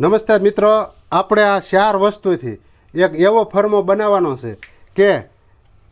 નમસ્તે મિત્રો, આપણે આ ચાર વસ્તુથી એક એવો ફર્મો બનાવવાનો છે કે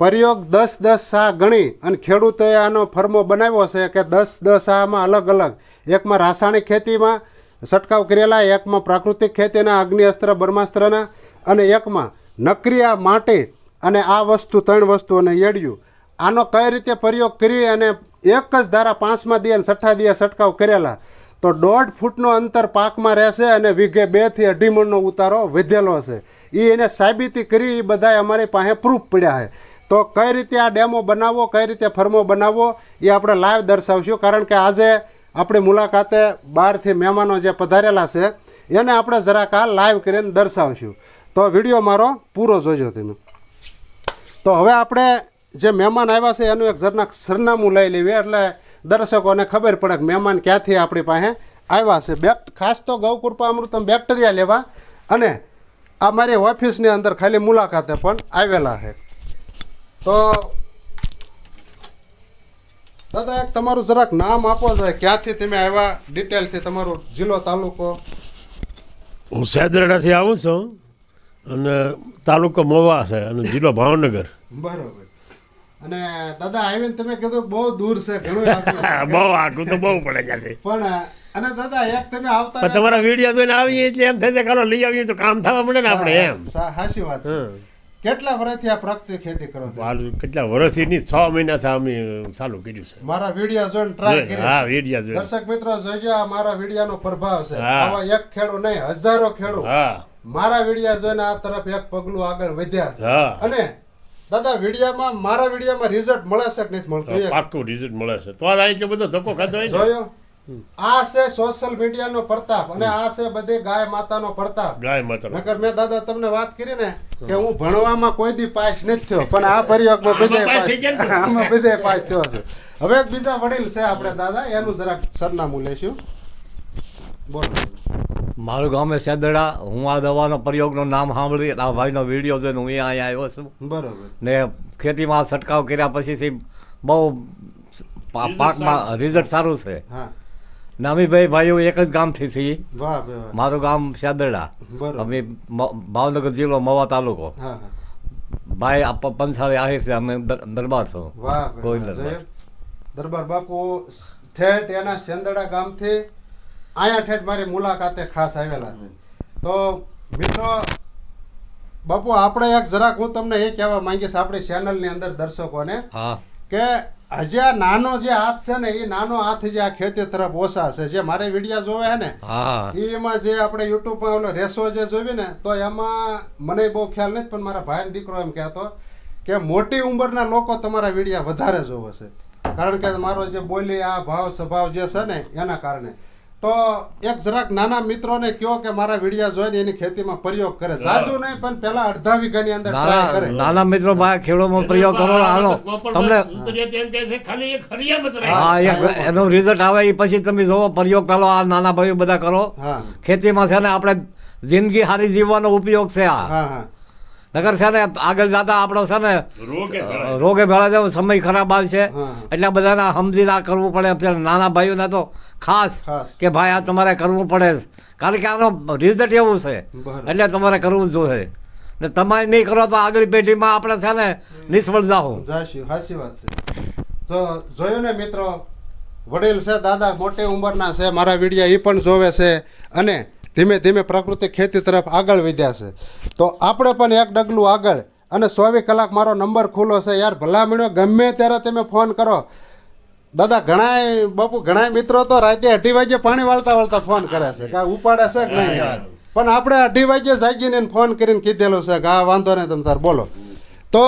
પ્રયોગ દસ દસ સા ગણી અને ખેડૂતોએ આનો ફર્મો બનાવ્યો છે કે દસ દસ આમાં અલગ અલગ. એકમાં રાસાયણિક ખેતીમાં, છંટકાવ કરેલા, એકમાં પ્રાકૃતિક ખેતીના અગ્નિ અસ્ત્ર બ્રહ્માસ્ત્રના અને એકમાં નક્રિયા માટી અને આ વસ્તુ ત્રણ વસ્તુઓને એડ્યું. આનો કઈ રીતે પ્રયોગ કરી અને એક જ ધારા પાંચમા દિયે અને છઠ્ઠા દિયે છંટકાવ કરેલા. તો દોઢ ફૂટનો અંતર પાકમાં રહેશે અને વીઘે બેથી અઢી મણનો ઉતારો વધેલો છે એ એને સાબિતી કરી એ બધાય અમારી પાસે પ્રૂફ પડ્યા છે. તો કઈ રીતે આ ડેમો બનાવવો, કઈ રીતે ફર્મો બનાવવો એ આપણે લાઈવ દર્શાવશું. કારણ કે આજે આપણી મુલાકાતે બહારથી મહેમાનો જે પધારેલા છે, એને આપણે જરાક આ લાઈવ કરીને દર્શાવશું. તો વીડિયો મારો પૂરો જોજો તમે. તો હવે આપણે જે મહેમાન આવ્યા છે, એનું એક જરાક સરનામું લઈ લેવી. એટલે દર્શકોને ખબર પડે કે મહેમાન ક્યાંથી આપણી પાસે આવ્યા છે. બેક ખાસ તો ગૌકૃપા અમૃતમ બેક્ટેરિયા લેવા અને આ મારી ઓફિસની અંદર ખાલી મુલાકાતે પણ આવેલા છે. તો દાદા એક તમારું જરાક નામ આપો છે. ક્યાંથી તમે આવ્યા? ડિટેલથી તમારો જિલ્લો તાલુકો. હું સેદરડાથી આવું છું અને તાલુકો મવા છે અને જિલ્લો ભાવનગર. બરોબર. અને દાદા આવીને તમે કીધું બહુ દૂર છે ઘણું બહુ આખું તો બહુ પડે ત્યાંથી. પણ અને દાદા એક તમે આવતા તમારા વીડિયો જોઈને આવીએ એટલે એમ થાય ચાલો લઈ આવીએ તો કામ થવા મળે ને આપણે એમ. સાચી વાત છે. કેટલા વર્ષથી આ પ્રાકૃતિક ખેતી કરો કેટલા વર્ષથી ની છ મહિના થા અમે ચાલુ કર્યું છે. મારા વીડિયો જોઈને ટ્રાય કરી. હા વીડિયો જોઈ દર્શક મિત્રો જોજો આ મારા વિડીયાનો પ્રભાવ છે. આવા એક ખેડૂ નહીં હજારો ખેડૂ હા. મારા વિડીયા જોઈને આ તરફ એક પગલું આગળ વધ્યા છે. અને દાદા વિડિયામાં મારા વિડિયામાં રિઝલ્ટ મળે છે કે નથી મળતું? પાક્કું રિઝલ્ટ મળે છે. તો આ એટલો બધો ધક્કો ખાતો હોય જોયો? આ છે સોશિયલ મીડિયાનો પ્રતાપ અને આ છે બધી ગાય માતાનો પ્રતાપ. ગાય માતા નકર મેં દાદા તમને વાત કરી ને કે હું ભણવામાં કોઈ દી પાસ નથી થયો પણ આ પ્રયોગમાં બધે પાસ આમાં બધે પાસ થયો છે. હવે એક બીજા વડીલ છે આપણે દાદા એનું જરાક સરનામું લેશું. બોલો. મારું ગામ છે સેદડા. હું આ દવાનો પ્રયોગનું નામ સાંભળી આ ભાઈનો વીડિયો જોઈને હું અહીંયા આવ્યો છું. બરાબર. ને ખેતીમાં છંટકાવ કર્યા પછીથી બહુ પાકમાં રિઝલ્ટ સારું છે. નામીભાઈ ને અમે ભાઈ ભાઈઓ એક જ ગામથી છીએ. મારું ગામ સેદડા. અમે ભાવનગર જિલ્લો મવા તાલુકો. ભાઈ આ પ- પંચાળી આહિર છે અમે દરબાર છો. કોઈ દરબાર. દરબાર બાપુ. ઠેઠ એના સેંદડા ગામથી અહીંયા ઠેઠ મારી મુલાકાતે ખાસ આવેલા છે. તો મિત્રો બાપુ આપણે એક જરાક હું તમને એ કહેવા માંગીશ આપણી ચેનલની અંદર દર્શકોને કે હજી આ નાનો જે હાથ છે ને એ નાનો હાથ જે આ ખેતી તરફ ઓછા છે. જે મારે વિડીયા જોવે છે ને એમાં જે આપણે યુટ્યુબમાં ઓલો રેસો જે જોવી ને તો એમાં મને બહુ ખ્યાલ નથી પણ મારા ભાઈ દીકરો એમ કહેતો કે મોટી ઉંમરના લોકો તમારા વિડીયા વધારે જોવે છે. કારણ કે મારો જે બોલી આ ભાવ સ્વભાવ જે છે ને એના કારણે. તો એક જરાક નાના મિત્રોને કયો કે મારા વિડિયા જોઈને એની ખેતીમાં પ્રયોગ કરે. સાચું નહીં પણ પેલા અડધા વીઘાની અંદર ટ્રાય નાના કરે. નાના મિત્રો ભાઈ ખેડૂતમાં પ્રયોગ કરો આનો તમને. હા એનો રિઝલ્ટ આવે એ પછી તમે જોવો પ્રયોગ પેલો આ નાના ભાઈઓ બધા કરો. હા. ખેતીમાં છે ને આપણે જિંદગી સારી જીવવાનો ઉપયોગ છે આ. હા હા. નગર છે ને આગળ જતા આપણો છે ને રોગે ભેળા જવો સમય ખરાબ આવશે. એટલે બધાને સમજીને આ કરવું પડે. અત્યારે નાના ભાઈઓને તો ખાસ. કે ભાઈ આ તમારે કરવું પડે. કારણ કે આનો રિઝલ્ટ એવું છે. એટલે તમારે કરવું જ જોઈએ. ને તમારે નહીં કરો તો આગળ પેઢીમાં આપણે છે ને નિષ્ફળ જાઓ સાચી વાત છે. જો જોયું ને મિત્રો વડીલ છે દાદા મોટી ઉંમરના છે મારા વીડિયો એ પણ જોવે છે. અને ધીમે ધીમે પ્રાકૃતિક ખેતી તરફ આગળ વધ્યા છે. તો આપણે પણ એક ડગલું આગળ અને ચોવીસ કલાક મારો નંબર ખુલ્લો છે. યાર ભલામણો, ગમે ત્યારે તમે ફોન કરો. દાદા, ઘણાય, બાપુ, ઘણાય મિત્રો તો રાતે અઢી વાગે પાણી વાળતા વાળતા ફોન કરે છે કાંઈ ઉપાડે છે કે નહીં પણ આપણે અઢી વાગે જાગીને ફોન કરીને કીધેલું છે કે આ વાંધો નહીં તમે તાર, બોલો. તો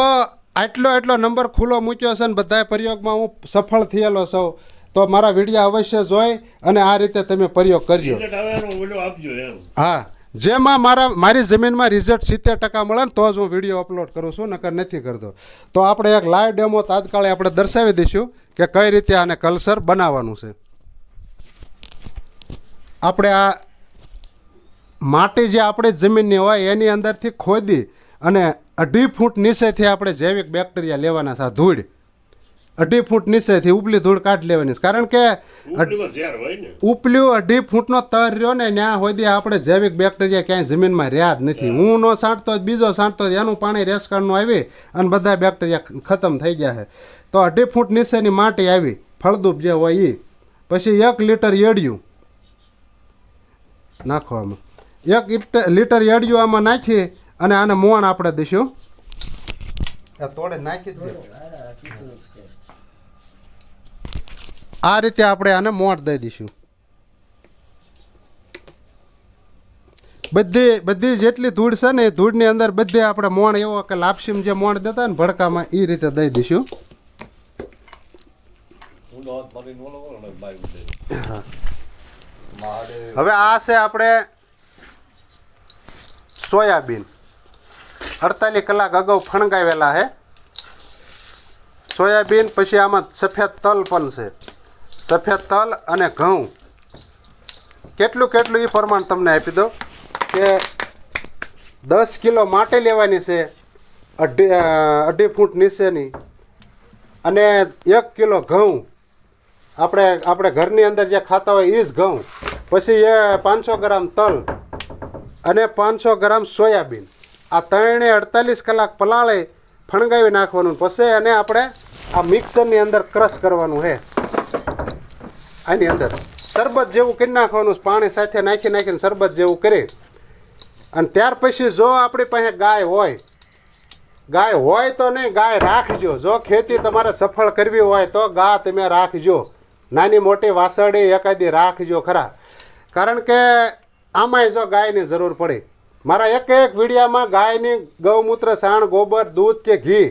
આટલો એટલો નંબર ખુલ્લો મૂક્યો છે ને બધા પ્રયોગમાં હું સફળ થયેલો છું. તો મારા વીડિયો અવશ્ય જોઈ અને આ રીતે તમે પ્રયોગ કરજો હા જેમાં મારા મારી જમીનમાં રિઝલ્ટ સિત્તેર ટકા મળે ને તો જ હું વીડિયો અપલોડ કરું છું નકર નથી કરતો. તો આપણે એક લાઈવ ડેમો તાત્કાલિક આપણે દર્શાવી દઈશું કે કઈ રીતે આને કલ્સર બનાવવાનું છે. આપણે આ માટી જે આપણી જમીનની હોય એની અંદરથી ખોદી અને અઢી ફૂટ નીચેથી આપણે જૈવિક બેક્ટેરિયા લેવાના છે ધૂળ. અઢી ફૂટ નીચેથી ઉપલી ધૂળ કાઢી લેવાની કારણ કે હોય ઉપલ્યું અઢી ફૂટનો તર રહ્યો ને ત્યાં સુધી આપણે જૈવિક બેક્ટેરિયા ક્યાંય જમીનમાં રહ્યા જ નથી. હું. નો સાંટતો જ બીજો સાંટતો જ એનું પાણી રેસકાળનું આવી અને બધા બેક્ટેરિયા ખતમ થઈ ગયા છે. તો અઢી ફૂટ નીચેની માટી આવી ફળદૂપ જે હોય એ પછી એક લીટર એડિયું નાખો આમાં. એક લીટર એડિયું આમાં નાખી અને આને મોણ આપણે દઈશું. તોડે નાખી દે. આ રીતે આપણે આને મોણ દઈ દઈશું. બધી બધી જેટલી ધૂળ છે ને એ ધૂળની અંદર બધે આપણે મોણ એવો કે લાપસીમ જે મોણ દેતા ને ભડકામાં એ રીતે દઈ દઈશું. હવે આ છે આપણે સોયાબીન. અડતાલીસ કલાક અગાઉ ફણગાવેલા છે સોયાબીન પછી આમાં સફેદ તલ પણ છે. સફેદ તલ અને ઘઉં. કેટલું કેટલું એ પ્રમાણ તમને આપી દઉં કે દસ કિલો માટી લેવાની છે, અઢી અઢી ફૂટ નીચેની અને એક કિલો ઘઉં. આપણે આપણે ઘરની અંદર જે ખાતા હોય એ જ ઘઉં. પછી એ પાંચસો ગ્રામ તલ અને પાંચસો ગ્રામ સોયાબીન. આ ત્રણે અડતાલીસ કલાક પલાળે ફણગાવી નાખવાનું પછી અને આપણે આ મિક્સરની અંદર ક્રશ કરવાનું છે આની અંદર શરબત જેવું કરી નાખવાનું, પાણી સાથે નાખી નાખીને શરબત જેવું કરી. અને ત્યાર પછી જો આપણી પાસે ગાય હોય ગાય હોય તો નહીં, ગાય રાખજો. જો ખેતી તમારે સફળ કરવી હોય તો ગા તમે રાખજો. નાની મોટી વાસળી એકાદી રાખજો ખરા. કારણ કે આમાંય જો ગાયની જરૂર પડે. મારા એક એક વિડીયામાં ગાયની ગૌમૂત્ર, સાણ, ગોબર, દૂધ કે ઘી,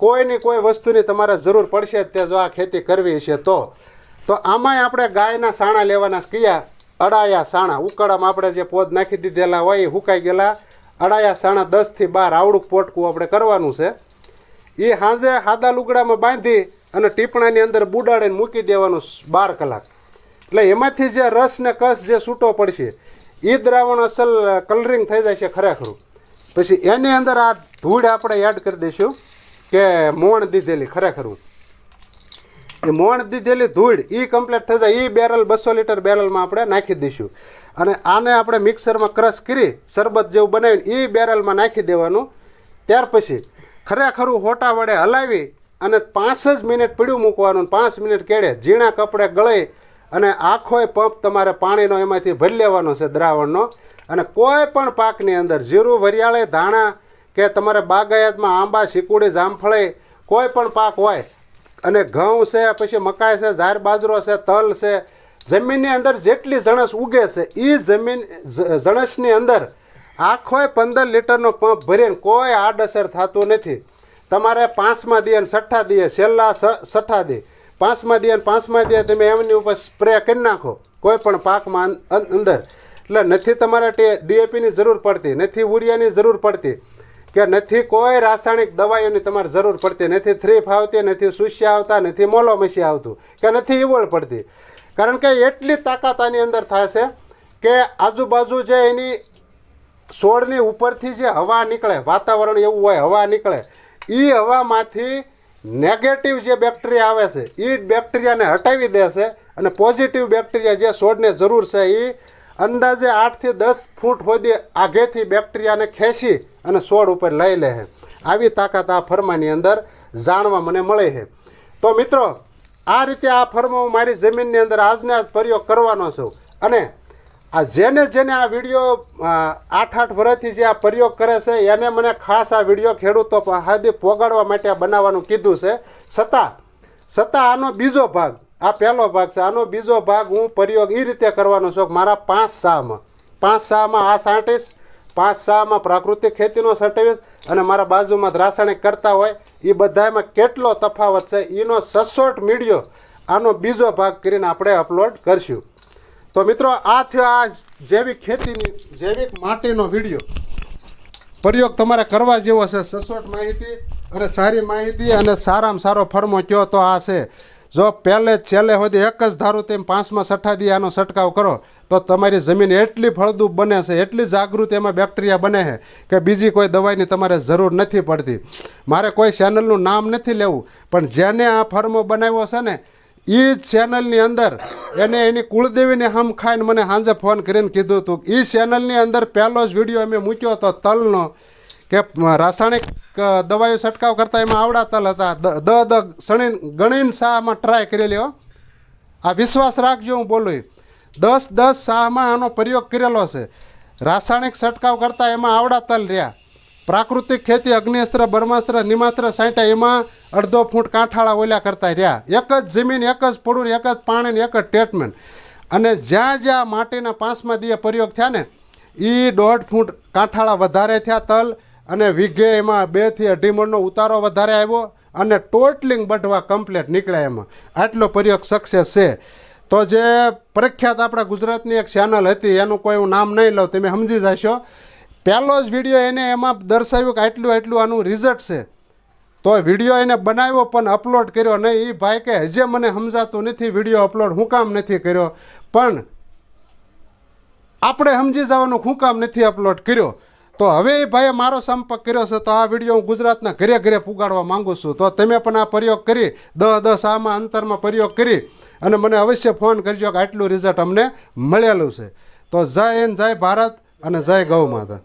કોઈની કોઈ વસ્તુની તમારે જરૂર પડશે તે જો આ ખેતી કરવી છે તો. તો આમાંય આપણે ગાયના સાણા લેવાના કયા? અડાયા સાણા. ઉકળામાં આપણે જે પોદ નાખી દીધેલા હોય એ હુકાઈ ગયેલા. અડાયા સાણા દસથી બાર આવડું પોટકું આપણે કરવાનું છે. એ સાંજે હાદા લુગડામાં બાંધી અને ટીપણાની અંદર બુડાડીને મૂકી દેવાનું બાર કલાક. એટલે એમાંથી જે રસ ને કસ જે છૂટો પડશે એ દ્રાવણ અસલ કલરિંગ થઈ જાય છે ખરેખરું. પછી એની અંદર આ ધૂળ આપણે એડ કરી દઈશું કે મોણ દીધેલી ખરેખરું. એ મોણ દીધેલી ધૂળ એ કમ્પ્લીટ થઈ જાય. એ બેરલ બસો લીટર બેરલમાં આપણે નાખી દઈશું. અને આને આપણે મિક્સરમાં ક્રશ કરી શરબત જેવું બનાવીને એ બેરલમાં નાખી દેવાનું. ત્યાર પછી ખરેખરું હોટા વડે હલાવી અને પાંચ જ મિનિટ પીડ્યું મૂકવાનું પાંચ મિનિટ કેળે. ઝીણા કપડે ગળાઈ અને આખોય પંપ તમારે પાણીનો એમાંથી ભરી લેવાનો છે દ્રાવણનો. અને કોઈ પણ પાકની અંદર જીરું, વરિયાળે, ધાણા કે તમારે બાગાયતમાં આંબા, શીકુડી, જામફળી કોઈ પણ પાક હોય, અને ઘઉં છે, પછી મકાઈ છે, ઝાર બાજરો છે, તલ છે, જમીનની અંદર જેટલી જણસ ઉગે છે એ જમીન જણસની અંદર આખોય પંદર લીટરનો પંપ ભરીને કોઈ આડઅસર થતું નથી. તમારે પાંચમા દીએ ને છઠ્ઠા દીએ છેલ્લા સ- છઠ્ઠા દી પાંચમા દીએ ને પાંચમા દીએ તમે એમની ઉપર સ્પ્રે કરી નાખો. કોઈ પણ પાકમાં અંદર. એટલે નથી તમારે ડીએપીની જરૂર પડતી, નથી ઉરિયાની જરૂર પડતી. કે નથી કોઈ રાસાયણિક દવાઈઓની તમારે જરૂર પડતી. નથી થ્રીફ આવતી, નથી સુસ્યા આવતા, નથી મોલોમસી આવતું. કે નથી ઈવળ પડતી. કારણ કે એટલી તાકાત આની અંદર છે કે આજુબાજુ જે એની છોડની ઉપરથી જે હવા નીકળે, વાતાવરણ એવું હોય, હવા નીકળે એ હવામાંથી નેગેટિવ જે બેક્ટેરિયા આવે છે એ બેક્ટેરિયાને હટાવી દે છે અને પોઝિટિવ બેક્ટેરિયા જે છોડને જરૂર છે એ અંદાજે આઠથી દસ ફૂટ સુધી આગેથી બેક્ટેરિયાને ખેંચી અને છોડ ઉપર લઈ લે છે. આવી તાકાત આ ફર્માની અંદર જાણવા મને મળે છે. તો મિત્રો, આ રીતે આ ફર્મ હું મારી જમીનની અંદર આજને આજ પ્રયોગ કરવાનો છું. અને આ જેને જેને આ વીડિયો આઠ આઠ વર્ષથી જે આ પ્રયોગ કરે છે, એને મને ખાસ આ વીડિયો ખેડૂતો હાદી પોગાડવા માટે બનાવવાનું કીધું છે. છતાં છતાં આનો બીજો ભાગ, આ પહેલો ભાગ છે. આનો બીજો ભાગ હું પ્રયોગ એ રીતે કરવાનો છું મારા પાંચ સામાં પાંચ સામાં આ સાંટીશ પાંચ સામાં પ્રાકૃતિક ખેતીનો સર્ટિફિકેટ અને મારા બાજુમાં રાસાયણિક કરતા હોય એ બધામાં કેટલો તફાવત છે? એનો સસોટ મીડિયો, આનો બીજો ભાગ કરીને આપણે અપલોડ કરશું. તો મિત્રો, આ થયો આ જૈવિક ખેતીની, જૈવિક માટીનો વીડિયો. પ્રયોગ તમારે કરવા જેવો છે, સચોટ માહિતી અને સારી માહિતી અને સારામાં સારો ફર્મો કયો તો આ છે. જો પહેલે છેલ્લે સુધી એક જ ધારું તેમ પાંચમાં છઠ્ઠા દી આનો છંટકાવ કરો, તો તો તમારી જમીન એટલી ફળદ્રુપ બને છે, એટલી જાગૃત એમાં બેક્ટેરિયા બને છે કે બીજી કોઈ દવાઈની તમારે જરૂર નથી પડતી. મારે કોઈ ચેનલનું નામ નથી લેવું, પણ જેને આ ફર્મો બનાવ્યો છે ને એ ચેનલની અંદર એને એની કુળદેવીને હમ ખાઈને મને સાંજે ફોન કરીને કીધું હતું એ ચેનલની અંદર પહેલો જ વીડિયો અમે મૂક્યો હતો તલનો કે રાસાયણિક દવાઓ છંટકાવ કરતા એમાં આવડા તલ હતા. દ દ સણી ગણીને શામાં ટ્રાય કરેલી આ વિશ્વાસ રાખજો હું બોલું. દસ દસ શાહમાં આનો પ્રયોગ કરેલો છે. રાસાયણિક છંટકાવ કરતાં એમાં આવડા તલ રહ્યા. પ્રાકૃતિક ખેતી અગ્નિસ્ત્ર બ્રહ્માસ્ત્ર, નિમાસ્ત્ર સાંટા, એમાં અડધો ફૂટ કાંઠાળા ઓલા કરતા રહ્યા. એક જ જમીન, એક જ પડું એક જ પાણી એક જ ટ્રીટમેન્ટ અને જ્યાં જ્યાં માટીના પાંચમા દીએ પ્રયોગ થયા ને એ દોઢ ફૂટ કાંઠાળા વધારે થયા તલ, અને વીઘે એમાં બેથી અઢી મણનો ઉતારો વધારે આવ્યો, અને ટોટલિંગ બઢવા કમ્પ્લેટ નીકળ્યા એમાં. આટલો પ્રયોગ સક્સેસ છે. તો જે પ્રખ્યાત આપણા ગુજરાતની એક ચેનલ હતી, એનું કોઈ હું નામ નહીં લઉં, તમે સમજી જશો. પહેલો જ વીડિયો એને એમાં દર્શાવ્યું કે આટલું આટલું આનું રિઝલ્ટ છે. તો વીડિયો એને બનાવ્યો પણ અપલોડ કર્યો નહીં. એ ભાઈ કે હજે મને સમજાતું નથી વીડિયો અપલોડ હું કામ નથી કર્યો. પણ આપણે સમજી જવાનું હું કામ નથી અપલોડ કર્યો. તો હવે એ ભાઈએ મારો સંપર્ક કર્યો છે, તો આ વીડિયો હું ગુજરાતના ઘરે ઘરે પુગાડવા માંગુ છું. તો તમે પણ આ પ્રયોગ કરી દસ દસ આમાં અંતરમાં પ્રયોગ કરી અને મને અવશ્ય ફોન કરજો કે આટલું રિઝલ્ટ અમને મળેલું છે. તો જય હિન્દ, જય ભારત. અને જય ગૌ માતા.